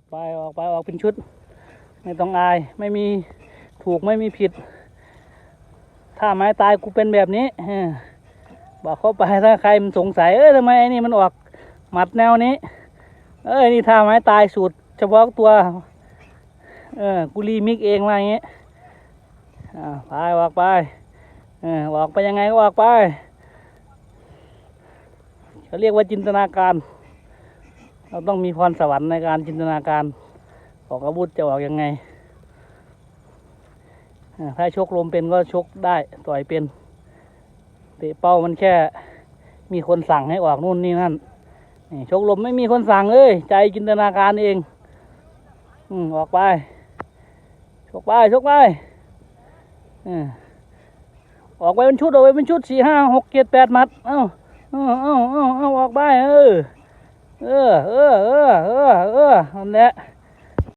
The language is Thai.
อกไปออกไปออกเป็นชุด ไม่ต้องอาย ไม่มีถูกไม่มีผิด ถ้าไม้ตายกูเป็นแบบนี้บอกเข้าไปถ้าใครมันสงสัยเอ้ยทำไมไอ้นี่มันออกหมัดแนวนี้ เอ้ยนี่ท่าไม้ตายสูตรเฉพาะตัว เออกูรีมิกเองมาอย่างเงี้ยอ่าไปออกไปเออออกไปยังไงก็ออกไปเขาเรียกว่าจินตนาการ เราต้องมีพรสวรรค์ในการจินตนาการออกอาวุธจะออกยังไง ถ้าชกลมเป็นก็ชกได้ต่อยเป็นเตะเป้ามันแค่มีคนสั่งให้ออกนู่นนี่นั่นนี่ชกลมไม่มีคนสั่งเอ้ยใจจินตนาการเอง อืออกไป ชกไปชกไปออออกไปเป็นชุดออกไปเป็นชุดสี่ห้าหกเจ็ดแปดมัด เอ้าเอ้าเอ้าเอ้าออกไปเออ เออเออเออเออเออนั่นแหละ